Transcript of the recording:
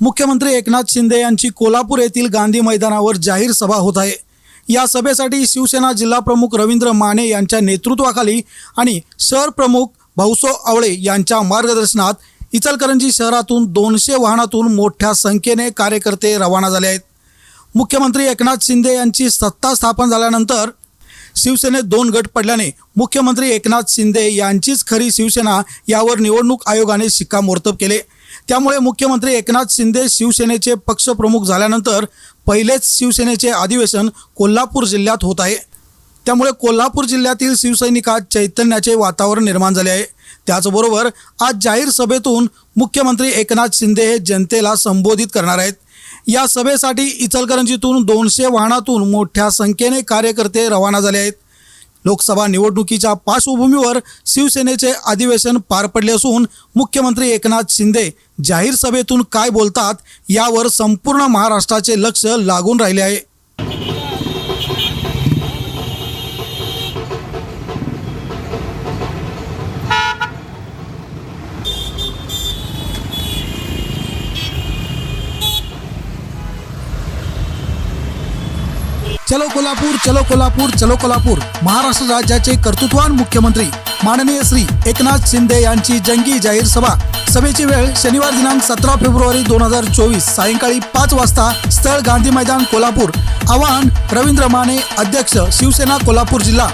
मुख्यमंत्री एकनाथ शिंदे यांची कोल्हापूर येथील गांधी मैदानावर जाहीर सभा होत आहे. या सभेसाठी शिवसेना जिल्हाप्रमुख रवींद्र माने यांच्या नेतृत्वाखाली आणि शहर प्रमुख भाऊसो आवळे यांच्या मार्गदर्शनात इचलकरंजी शहरातून दोनशे वाहनातून मोठ्या संख्येने कार्यकर्ते रवाना झाले आहेत. मुख्यमंत्री एकनाथ शिंदे यांची सत्ता स्थापन झाल्यानंतर शिवसेनेत दोन गट पडल्याने मुख्यमंत्री एकनाथ शिंदे यांचीच खरी शिवसेना यावर निवडणूक आयोगाने शिक्कामोर्तब केले. त्यामुळे मुख्यमंत्री एकनाथ शिंदे शिवसेनेचे पक्षप्रमुख झाल्यानंतर पहिलेच शिवसेनेचे अधिवेशन कोल्हापूर जिल्ह्यात होत आहे. त्यामुळे कोल्हापूर जिल्ह्यातील शिवसैनिकात चैतन्याचे वातावरण निर्माण झाले आहे. त्याचबरोबर आज जाहीर सभेतून मुख्यमंत्री एकनाथ शिंदे हे जनतेला संबोधित करणार आहेत. या सभेसाठी इचलकरंजीतून दोनशे वाहनातून मोठ्या संख्येने कार्यकर्ते रवाना झाले आहेत. लोकसभा निवडणुकीच्या पार्श्वभूमीवर शिवसेनेचे अधिवेशन पार पडले असून मुख्यमंत्री एकनाथ शिंदे जाहीर सभेतून काय बोलतात यावर संपूर्ण महाराष्ट्राचे लक्ष लागून राहिले आहे. चलो कोल्हापूर चलो कोल्हापूर चलो कोल्हापूर. महाराष्ट्र राज्याचे कर्तृत्वान मुख्यमंत्री माननीय श्री एकनाथ शिंदे यांची जंगी जाहीर सभा. सभेची वेळ शनिवार दिनांक सतरा फेब्रुवारी दोन हजार चोवीस सायंकाळी पाच वाजता स्थळ गांधी मैदान कोल्हापूर. आवाहन रवींद्र माने अध्यक्ष शिवसेना कोल्हापूर जिल्हा.